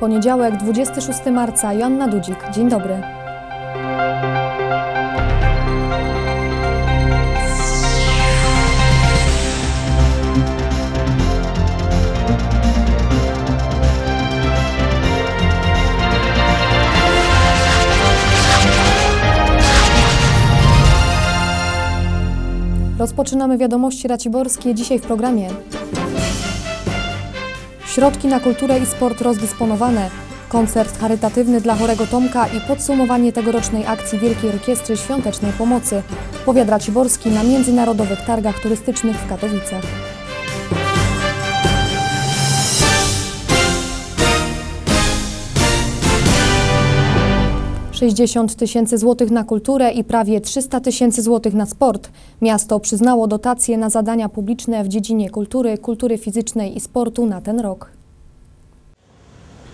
Poniedziałek, 26 marca, Joanna Dudzik. Dzień dobry. Rozpoczynamy wiadomości raciborskie dzisiaj w programie. Środki na kulturę i sport rozdysponowane. Koncert charytatywny dla chorego Tomka i podsumowanie tegorocznej akcji Wielkiej Orkiestry Świątecznej Pomocy. Powiat Raciborski na Międzynarodowych Targach Turystycznych w Katowicach. Sześćdziesiąt tysięcy złotych na kulturę i prawie 300 tysięcy złotych na sport. Miasto przyznało dotacje na zadania publiczne w dziedzinie kultury, kultury fizycznej i sportu na ten rok.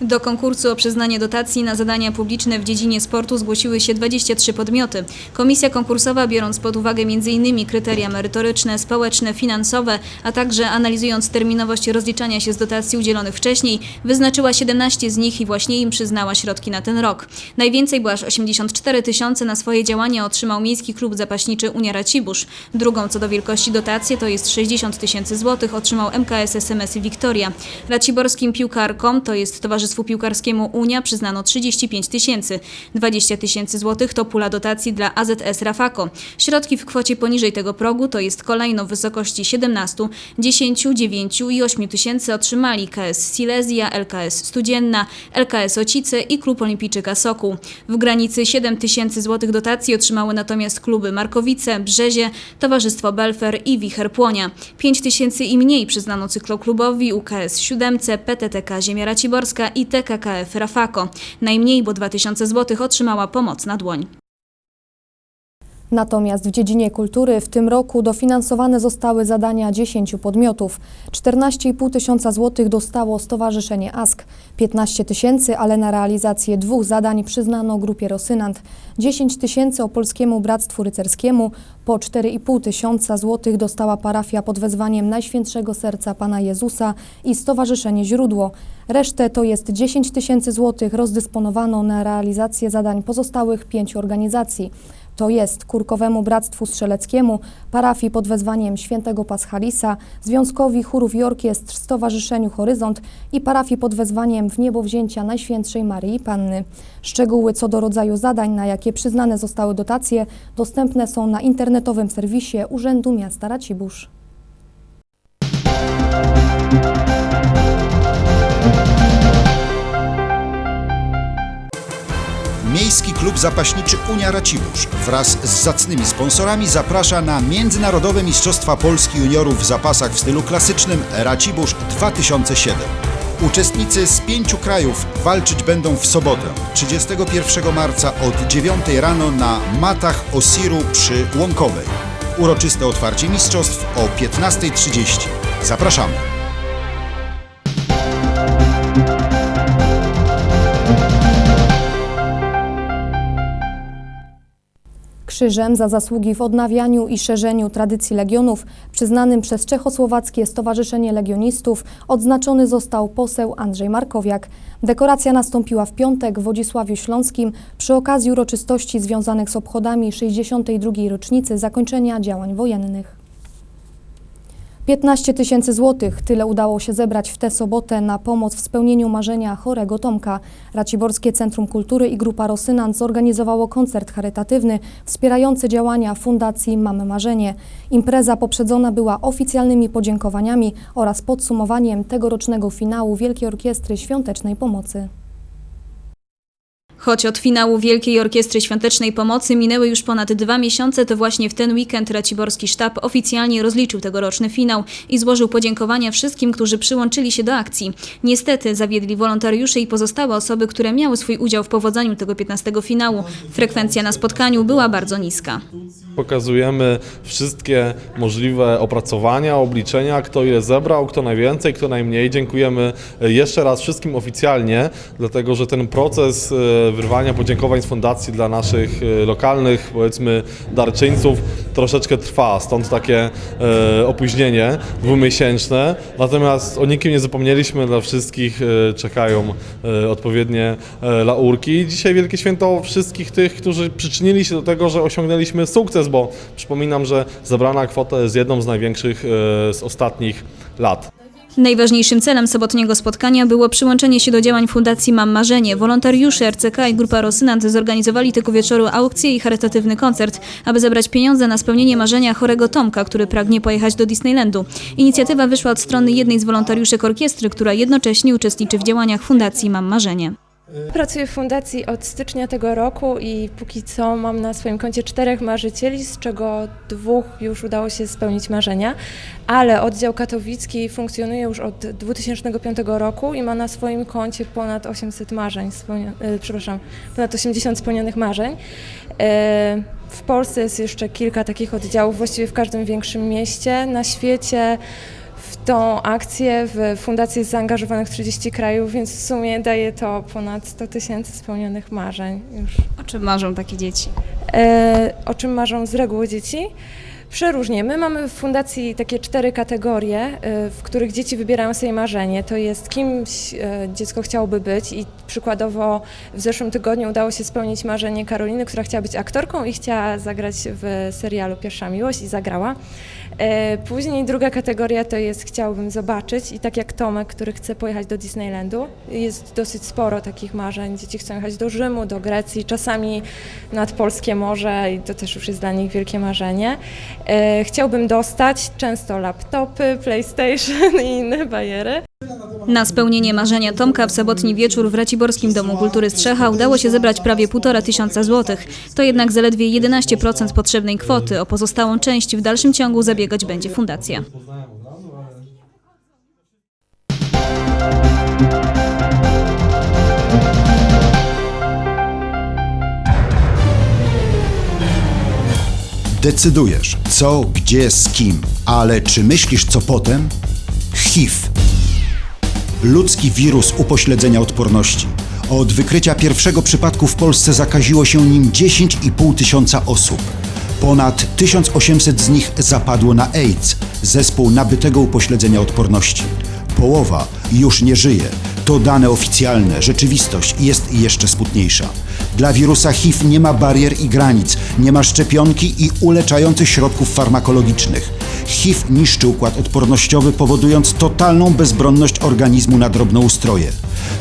Do konkursu o przyznanie dotacji na zadania publiczne w dziedzinie sportu zgłosiły się 23 podmioty. Komisja konkursowa, biorąc pod uwagę m.in. kryteria merytoryczne, społeczne, finansowe, a także analizując terminowość rozliczania się z dotacji udzielonych wcześniej, wyznaczyła 17 z nich i właśnie im przyznała środki na ten rok. Najwięcej, bo aż 84 tysiące na swoje działania otrzymał Miejski Klub Zapaśniczy Unia Racibórz. Drugą co do wielkości dotację, to jest 60 tysięcy złotych, otrzymał MKS SMS Wiktoria. Raciborskim piłkarkom, to jest Towarzystwu Piłkarskiemu Unia, przyznano 35 tysięcy. 20 tysięcy złotych to pula dotacji dla AZS Rafako. Środki w kwocie poniżej tego progu, to jest kolejno w wysokości 17, 10, 9 i 8 tysięcy otrzymali KS Silesia, LKS Studzienna, LKS Ocice i Klub Olimpijczyka Sokół. W granicy 7 tysięcy złotych dotacji otrzymały natomiast kluby Markowice, Brzezie, Towarzystwo Belfer i Wicher Płonia. 5 tysięcy i mniej przyznano cykloklubowi UKS Siódemce, PTTK Ziemia Raciborska i TKKF Rafako. Najmniej, bo 2000 złotych otrzymała pomoc na dłoń. Natomiast w dziedzinie kultury w tym roku dofinansowane zostały zadania 10 podmiotów. 14,5 tysiąca złotych dostało Stowarzyszenie ASK, 15 tysięcy, ale na realizację dwóch zadań przyznano grupie Rosynant. 10 tysięcy Opolskiemu Bractwu Rycerskiemu, po 4,5 tysiąca złotych dostała parafia pod wezwaniem Najświętszego Serca Pana Jezusa i Stowarzyszenie Źródło. Resztę to jest 10 tysięcy złotych rozdysponowano na realizację zadań pozostałych pięciu organizacji. To jest Kurkowemu Bractwu Strzeleckiemu, parafii pod wezwaniem świętego Paschalisa, Związkowi Chórów i Orkiestr Stowarzyszeniu Horyzont i parafii pod wezwaniem w Najświętszej Maryi Panny. Szczegóły co do rodzaju zadań, na jakie przyznane zostały dotacje, dostępne są na internetowym serwisie Urzędu Miasta Racibórz. Klub Zapaśniczy Unia Racibórz wraz z zacnymi sponsorami zaprasza na Międzynarodowe Mistrzostwa Polski Juniorów w zapasach w stylu klasycznym Racibórz 2007. Uczestnicy z pięciu krajów walczyć będą w sobotę, 31 marca od 9 rano na matach Osiru przy Łąkowej. Uroczyste otwarcie mistrzostw o 15.30. Zapraszamy! Krzyżem za zasługi w odnawianiu i szerzeniu tradycji legionów, przyznanym przez Czechosłowackie Stowarzyszenie Legionistów, odznaczony został poseł Andrzej Markowiak. Dekoracja nastąpiła w piątek w Wodzisławiu Śląskim przy okazji uroczystości związanych z obchodami 62. rocznicy zakończenia działań wojennych. 15 tysięcy złotych. Tyle udało się zebrać w tę sobotę na pomoc w spełnieniu marzenia chorego Tomka. Raciborskie Centrum Kultury i Grupa Rosynant zorganizowało koncert charytatywny wspierający działania Fundacji Mamy Marzenie. Impreza poprzedzona była oficjalnymi podziękowaniami oraz podsumowaniem tegorocznego finału Wielkiej Orkiestry Świątecznej Pomocy. Choć od finału Wielkiej Orkiestry Świątecznej Pomocy minęły już ponad dwa miesiące, to właśnie w ten weekend Raciborski Sztab oficjalnie rozliczył tegoroczny finał i złożył podziękowania wszystkim, którzy przyłączyli się do akcji. Niestety zawiedli wolontariusze i pozostałe osoby, które miały swój udział w powodzeniu tego 15 finału. Frekwencja na spotkaniu była bardzo niska. Pokazujemy wszystkie możliwe opracowania, obliczenia, kto ile zebrał, kto najwięcej, kto najmniej. Dziękujemy jeszcze raz wszystkim oficjalnie, dlatego że ten proces e, wyrwania podziękowań z fundacji dla naszych e, lokalnych, powiedzmy, darczyńców troszeczkę trwa, stąd takie e, opóźnienie dwumiesięczne. Natomiast o nikim nie zapomnieliśmy, dla wszystkich e, czekają e, odpowiednie e, laurki. Dzisiaj wielkie święto wszystkich tych, którzy przyczynili się do tego, że osiągnęliśmy sukces, bo przypominam, że zebrana kwota jest jedną z największych e, z ostatnich lat. Najważniejszym celem sobotniego spotkania było przyłączenie się do działań Fundacji Mam Marzenie. Wolontariusze RCK i Grupa Rosynant zorganizowali tego wieczoru aukcję i charytatywny koncert, aby zebrać pieniądze na spełnienie marzenia chorego Tomka, który pragnie pojechać do Disneylandu. Inicjatywa wyszła od strony jednej z wolontariuszek orkiestry, która jednocześnie uczestniczy w działaniach Fundacji Mam Marzenie. Pracuję w fundacji od stycznia tego roku i póki co mam na swoim koncie czterech marzycieli, z czego dwóch już udało się spełnić marzenia, ale oddział katowicki funkcjonuje już od 2005 roku i ma na swoim koncie ponad 800 marzeń, e, przepraszam, ponad 80 spełnionych marzeń. E, W Polsce jest jeszcze kilka takich oddziałów, właściwie w każdym większym mieście. Na świecie tą akcję w fundacji jest zaangażowanych 30 krajów, więc w sumie daje to ponad 100 tysięcy spełnionych marzeń już. O czym marzą takie dzieci? E, o czym marzą z reguły dzieci? Przeróżnie. My mamy w fundacji takie cztery kategorie, e, w których dzieci wybierają sobie marzenie. To jest kimś e, dziecko chciałoby być i przykładowo w zeszłym tygodniu udało się spełnić marzenie Karoliny, która chciała być aktorką i chciała zagrać w serialu Pierwsza Miłość i zagrała. E, Później druga kategoria to jest chciałbym zobaczyć i tak jak Tomek, który chce pojechać do Disneylandu. Jest dosyć sporo takich marzeń. Dzieci chcą jechać do Rzymu, do Grecji, czasami nad Polskie Morze i to też już jest dla nich wielkie marzenie. E, Chciałbym dostać często laptopy, PlayStation i inne bajery. Na spełnienie marzenia Tomka w sobotni wieczór w Raciborskim Domu Kultury Strzecha udało się zebrać prawie 1,5 tysiąca złotych. To jednak zaledwie 11% potrzebnej kwoty. O pozostałą część w dalszym ciągu zabiegać będzie fundacja. Decydujesz, co, gdzie, z kim, ale czy myślisz, co potem? HIV. Ludzki wirus upośledzenia odporności. Od wykrycia pierwszego przypadku w Polsce zakaziło się nim 10,5 tysiąca osób. Ponad 1800 z nich zapadło na AIDS, zespół nabytego upośledzenia odporności. Połowa już nie żyje. To dane oficjalne, rzeczywistość jest jeszcze smutniejsza. Dla wirusa HIV nie ma barier i granic, nie ma szczepionki i uleczających środków farmakologicznych. HIV niszczy układ odpornościowy, powodując totalną bezbronność organizmu na drobnoustroje.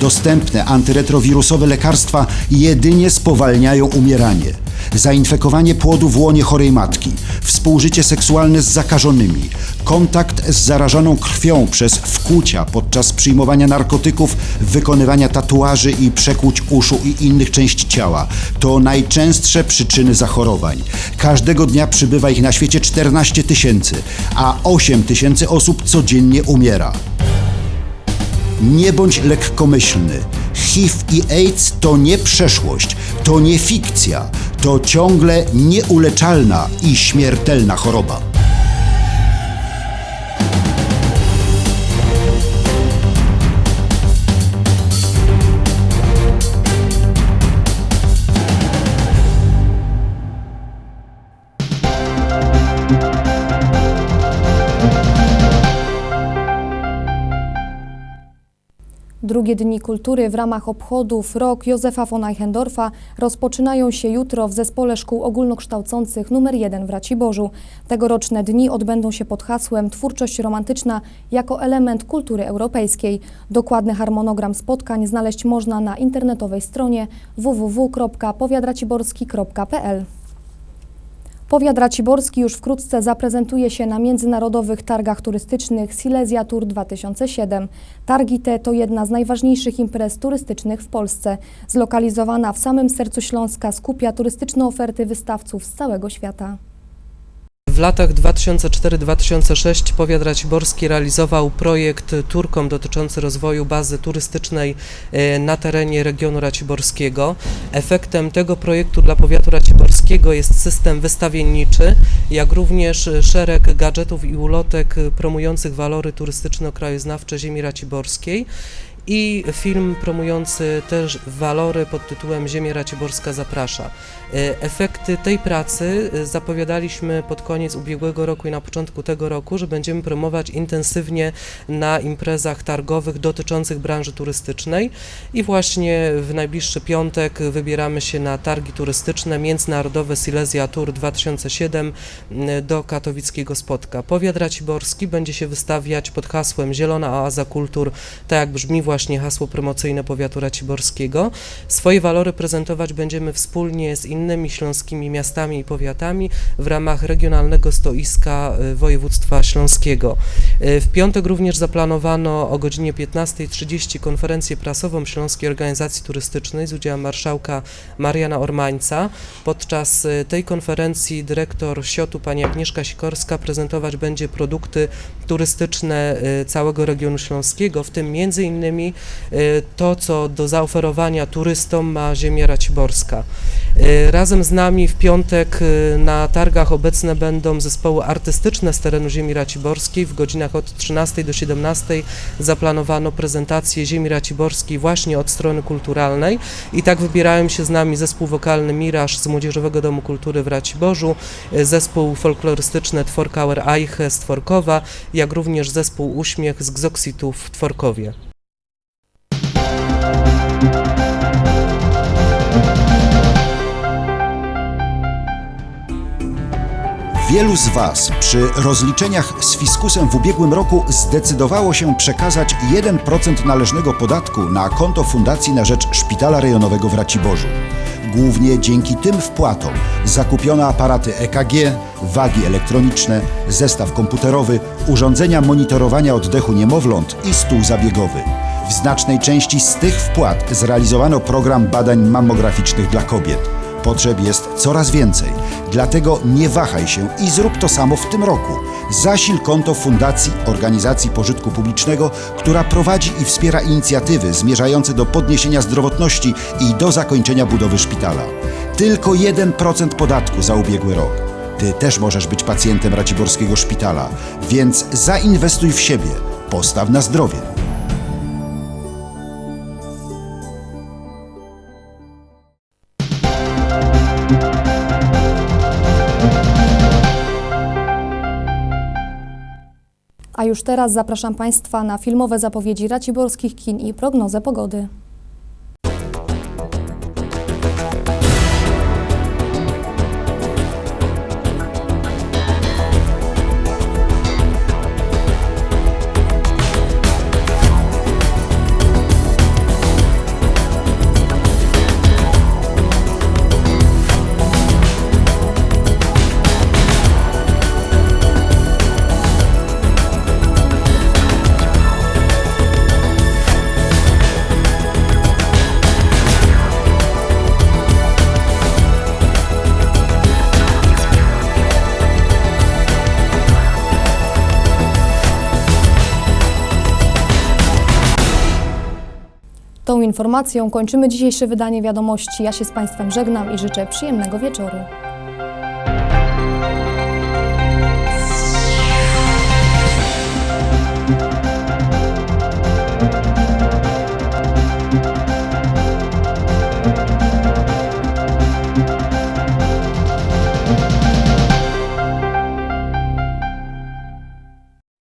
Dostępne antyretrowirusowe lekarstwa jedynie spowalniają umieranie. Zainfekowanie płodu w łonie chorej matki, współżycie seksualne z zakażonymi, kontakt z zarażoną krwią przez wkłucia podczas przyjmowania narkotyków, wykonywania tatuaży i przekłuć uszu i innych części ciała to najczęstsze przyczyny zachorowań. Każdego dnia przybywa ich na świecie 14 tysięcy, a 8 tysięcy osób codziennie umiera. Nie bądź lekkomyślny. HIV i AIDS to nie przeszłość, to nie fikcja, to ciągle nieuleczalna i śmiertelna choroba. Drugie Dni Kultury w ramach obchodów Rok Józefa von Eichendorfa rozpoczynają się jutro w Zespole Szkół Ogólnokształcących nr 1 w Raciborzu. Tegoroczne dni odbędą się pod hasłem Twórczość romantyczna jako element kultury europejskiej. Dokładny harmonogram spotkań znaleźć można na internetowej stronie www.powiadraciborski.pl. Powiat Raciborski już wkrótce zaprezentuje się na międzynarodowych targach turystycznych Silesia Tour 2007. Targi te to jedna z najważniejszych imprez turystycznych w Polsce. Zlokalizowana w samym sercu Śląska skupia turystyczne oferty wystawców z całego świata. W latach 2004-2006 powiat raciborski realizował projekt Turkom dotyczący rozwoju bazy turystycznej e, na terenie regionu raciborskiego. Efektem tego projektu dla powiatu raciborskiego jest system wystawienniczy, jak również szereg gadżetów i ulotek promujących walory turystyczno-krajoznawcze ziemi raciborskiej i film promujący też walory pod tytułem Ziemia Raciborska zaprasza. E, Efekty tej pracy e, zapowiadaliśmy pod koniec ubiegłego roku i na początku tego roku, że będziemy promować intensywnie na imprezach targowych dotyczących branży turystycznej i właśnie w najbliższy piątek wybieramy się na targi turystyczne Międzynarodowe Silesia Tour 2007 m, do katowickiego spotka. Powiat raciborski będzie się wystawiać pod hasłem Zielona Oaza Kultur, tak jak brzmi właśnie hasło promocyjne powiatu raciborskiego. Swoje walory prezentować będziemy wspólnie z innymi śląskimi miastami i powiatami w ramach regionalnego stoiska y, województwa śląskiego. Y, W piątek również zaplanowano o godzinie 15.30 konferencję prasową Śląskiej Organizacji Turystycznej z udziałem marszałka Mariana Ormańca. Podczas y, tej konferencji dyrektor Siotu pani Agnieszka Sikorska prezentować będzie produkty turystyczne całego regionu śląskiego, w tym między innymi to, co do zaoferowania turystom ma ziemia raciborska. Razem z nami w piątek y, na targach obecne będą zespoły artystyczne z terenu ziemi raciborskiej. W godzinach od 13 do 17 zaplanowano prezentację ziemi raciborskiej właśnie od strony kulturalnej i tak wybierają się z nami zespół wokalny Miraż z Młodzieżowego Domu Kultury w Raciborzu, y, zespół folklorystyczny Tworkauer Eiche z Tworkowa, jak również zespół Uśmiech z Gzoksitu w Tworkowie. Wielu z Was przy rozliczeniach z fiskusem w ubiegłym roku zdecydowało się przekazać 1% należnego podatku na konto Fundacji na rzecz Szpitala Rejonowego w Raciborzu. Głównie dzięki tym wpłatom zakupiono aparaty EKG, wagi elektroniczne, zestaw komputerowy, urządzenia monitorowania oddechu niemowląt i stół zabiegowy. W znacznej części z tych wpłat zrealizowano program badań mammograficznych dla kobiet. Potrzeb jest coraz więcej, dlatego nie wahaj się i zrób to samo w tym roku. Zasil konto Fundacji Organizacji Pożytku Publicznego, która prowadzi i wspiera inicjatywy zmierzające do podniesienia zdrowotności i do zakończenia budowy szpitala. Tylko 1% podatku za ubiegły rok. Ty też możesz być pacjentem Raciborskiego Szpitala, więc zainwestuj w siebie, postaw na zdrowie. A już teraz zapraszam Państwa na filmowe zapowiedzi raciborskich kin i prognozę pogody. Informacją kończymy dzisiejsze wydanie wiadomości. Ja się z Państwem żegnam i życzę przyjemnego wieczoru.